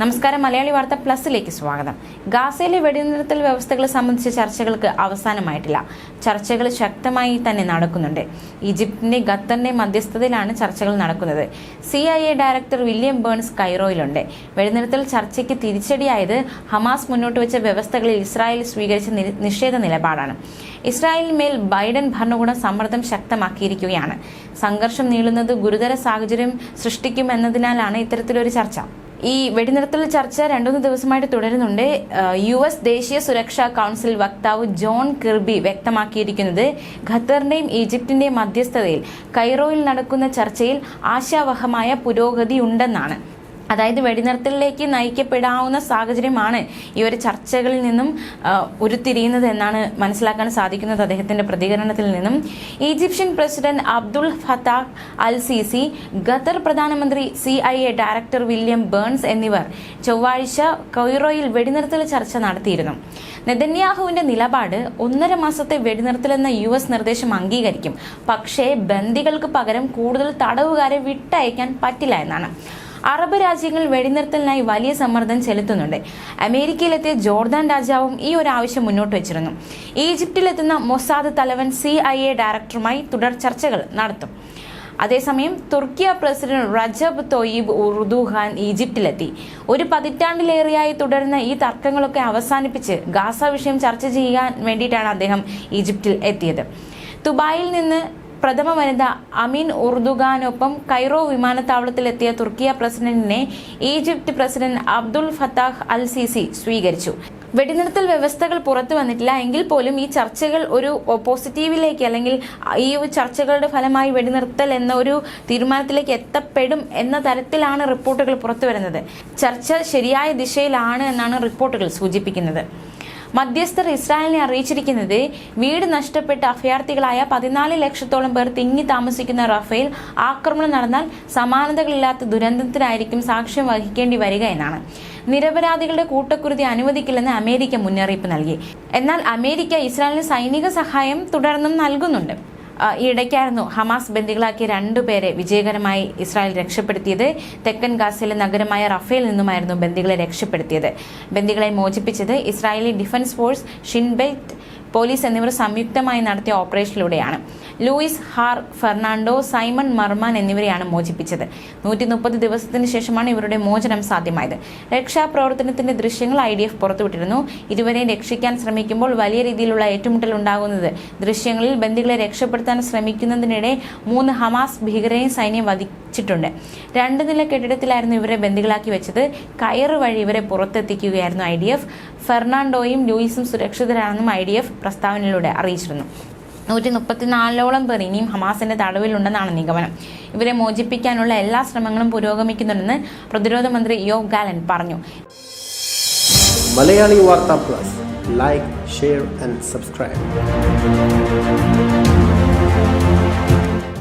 നമസ്കാരം. മലയാളി വാർത്ത പ്ലസിലേക്ക് സ്വാഗതം. ഗാസയിലെ വെടിനിർത്തൽ വ്യവസ്ഥകൾ സംബന്ധിച്ച ചർച്ചകൾക്ക് അവസാനമായിട്ടില്ല. ചർച്ചകൾ ശക്തമായി തന്നെ നടക്കുന്നുണ്ട്. ഈജിപ്തിന്റെ ഖത്തറിന്റെ മധ്യസ്ഥതയിലാണ് ചർച്ചകൾ നടക്കുന്നത്. C I A director William Burns കൈറോയിലുണ്ട്. വെടിനിർത്തൽ ചർച്ചയ്ക്ക് തിരിച്ചടിയായത് ഹമാസ് മുന്നോട്ട് വെച്ച വ്യവസ്ഥകളിൽ ഇസ്രായേൽ സ്വീകരിച്ച നിഷേധ നിലപാടാണ്. ഇസ്രായേലിന്മേൽ ബൈഡൻ ഭരണകൂടം സമ്മർദ്ദം ശക്തമാക്കിയിരിക്കുകയാണ്. സംഘർഷം നീളുന്നത് ഗുരുതര സാഹചര്യം സൃഷ്ടിക്കുമെന്നതിനാലാണ് ഇത്തരത്തിലൊരു ചർച്ച. ഈ വെടിനിർത്തൽ ചർച്ച രണ്ടുമൂന്ന് ദിവസമായിട്ട് തുടരുന്നുണ്ട്. യു എസ് ദേശീയ സുരക്ഷാ കൗൺസിൽ വക്താവ് ജോൺ കിർബി വ്യക്തമാക്കിയിരിക്കുന്നത് ഖത്തറിന്റെയും ഈജിപ്തിന്റെയും മധ്യസ്ഥതയിൽ കൈറോയിൽ നടക്കുന്ന ചർച്ചയിൽ ആശാവഹമായ പുരോഗതി ഉണ്ടെന്നാണ് അതായത് വെടിനിർത്തലിലേക്ക് നയിക്കപ്പെടാവുന്ന സാഹചര്യമാണ് ഈ ഒരു ചർച്ചകളിൽ നിന്നും ഉരുത്തിരിയുന്നത് എന്നാണ് മനസ്സിലാക്കാൻ സാധിക്കുന്നത് അദ്ദേഹത്തിന്റെ പ്രതികരണത്തിൽ നിന്നും. Egyptian president Abdul Fattah al Sisi Qatar പ്രധാനമന്ത്രി C I A director William Burns എന്നിവർ ചൊവ്വാഴ്ച കൊയ്റോയിൽ വെടിനിർത്തൽ ചർച്ച നടത്തിയിരുന്നു. നെതന്യാഹുവിന്റെ നിലപാട് ഒന്നര മാസത്തെ വെടിനിർത്തൽ എന്ന യു എസ് നിർദ്ദേശം അംഗീകരിക്കും. പക്ഷേ ബന്ദികൾക്ക് പകരം കൂടുതൽ തടവുകാരെ വിട്ടയക്കാൻ പറ്റില്ല എന്നാണ്. അറബ് രാജ്യങ്ങൾ വെടിനിർത്തലിനായി വലിയ സമ്മർദ്ദം ചെലുത്തുന്നുണ്ട്. അമേരിക്കയിലെത്തിയ ജോർദാൻ രാജാവും ഈ ഒരു ആവശ്യം മുന്നോട്ട് വെച്ചിരുന്നു. ഈജിപ്തിലെത്തുന്ന മൊസാദ് തലവൻ സി ഐ എ ഡയറക്ടറുമായി തുടർ ചർച്ചകൾ നടത്തും. അതേസമയം തുർക്കിയ പ്രസിഡന്റ് റജബ് തൊയ്യബ് ഉർദുഖാൻ ഈജിപ്തിലെത്തി. ഒരു പതിറ്റാണ്ടിലേറെയായി തുടരുന്ന ഈ തർക്കങ്ങളൊക്കെ അവസാനിപ്പിച്ച് ഗാസ വിഷയം ചർച്ച ചെയ്യാൻ വേണ്ടിയിട്ടാണ് അദ്ദേഹം ഈജിപ്തിൽ എത്തിയത്. ദുബായിൽ നിന്ന് പ്രഥമ വനിത അമീൻ ഉർദുഗാനൊപ്പം കൈറോ വിമാനത്താവളത്തിലെത്തിയ തുർക്കിയ പ്രസിഡന്റിനെ Egypt president Abdul Fattah al Sisi സ്വീകരിച്ചു. വെടിനിർത്തൽ വ്യവസ്ഥകൾ പുറത്തു വന്നിട്ടില്ല. എങ്കിൽ പോലും ഈ ചർച്ചകൾ ഒരു പോസിറ്റീവിലേക്ക് അല്ലെങ്കിൽ ഈ ചർച്ചകളുടെ ഫലമായി വെടിനിർത്തൽ എന്ന ഒരു തീരുമാനത്തിലേക്ക് എത്തപ്പെടും എന്ന തരത്തിലാണ് റിപ്പോർട്ടുകൾ പുറത്തു വരുന്നത്. ചർച്ച ശരിയായ ദിശയിലാണ് എന്നാണ് റിപ്പോർട്ടുകൾ സൂചിപ്പിക്കുന്നത്. മധ്യസ്ഥർ ഇസ്രായേലിനെ അറിയിച്ചിരിക്കുന്നത് വീട് നഷ്ടപ്പെട്ട അഭയാർത്ഥികളായ പതിനാല് ലക്ഷത്തോളം പേർ തിങ്ങി താമസിക്കുന്ന റഫേൽ ആക്രമണം നടന്നാൽ സമാനതകളില്ലാത്ത ദുരന്തത്തിനായിരിക്കും സാക്ഷ്യം വഹിക്കേണ്ടി വരിക എന്നാണ്. നിരപരാധികളുടെ കൂട്ടക്കുരുതി അനുവദിക്കില്ലെന്ന് അമേരിക്ക മുന്നറിയിപ്പ് നൽകി. എന്നാൽ അമേരിക്ക ഇസ്രായേലിന് സൈനിക സഹായം തുടർന്നും നൽകുന്നുണ്ട്. ഈ ഇടയ്ക്കായിരുന്നു ഹമാസ് ബന്ദികളാക്കിയ രണ്ടുപേരെ വിജയകരമായി ഇസ്രായേൽ രക്ഷപ്പെടുത്തിയത്. തെക്കൻ ഗാസയിലെ നഗരമായ റഫേൽ നിന്നുമായിരുന്നു ബന്ദികളെ രക്ഷപ്പെടുത്തിയത്. ബന്ദികളെ മോചിപ്പിച്ചത് Israeli defence force Shin Bet police എന്നിവർ സംയുക്തമായി നടത്തിയ ഓപ്പറേഷനിലൂടെയാണ്. Luis Har Fernando Simon Marman എന്നിവരെയാണ് മോചിപ്പിച്ചത്. നൂറ്റി മുപ്പത് ദിവസത്തിന് ശേഷമാണ് ഇവരുടെ മോചനം സാധ്യമായത്. രക്ഷാപ്രവർത്തനത്തിന്റെ ദൃശ്യങ്ങൾ ഐ ഡി എഫ് പുറത്തുവിട്ടിരുന്നു. ഇതുവരെ രക്ഷിക്കാൻ ശ്രമിക്കുമ്പോൾ വലിയ രീതിയിലുള്ള ഏറ്റുമുട്ടൽ ഉണ്ടാകുന്നത് ദൃശ്യങ്ങളിൽ ബന്ദികളെ രക്ഷപ്പെടുത്താൻ ശ്രമിക്കുന്നതിനിടെ മൂന്ന് ഹമാസ് ഭീകരരെയും സൈന്യം വധിച്ചിട്ടുണ്ട്. രണ്ട് നില കെട്ടിടത്തിലായിരുന്നു ഇവരെ ബന്ദികളാക്കി വെച്ചത്. കയറ് വഴി ഇവരെ പുറത്തെത്തിക്കുകയായിരുന്നു ഐ ഡി എഫ്. ഫെർണാണ്ടോയും ലൂയിസും സുരക്ഷിതരാണെന്നും ഐ ഡി എഫ് പ്രസ്താവനയിലൂടെ അറിയിച്ചിരുന്നു. നൂറ്റി മുപ്പത്തിനാലോളം പേർ ഇനിയും ഹമാസിന്റെ തടവിലുണ്ടെന്നാണ് നിഗമനം. ഇവരെ മോചിപ്പിക്കാനുള്ള എല്ലാ ശ്രമങ്ങളും പുരോഗമിക്കുന്നുണ്ടെന്ന് പ്രതിരോധ മന്ത്രി യോഗ് ഗാലൻ പറഞ്ഞു. Malayali Vartha plus. Like share and subscribe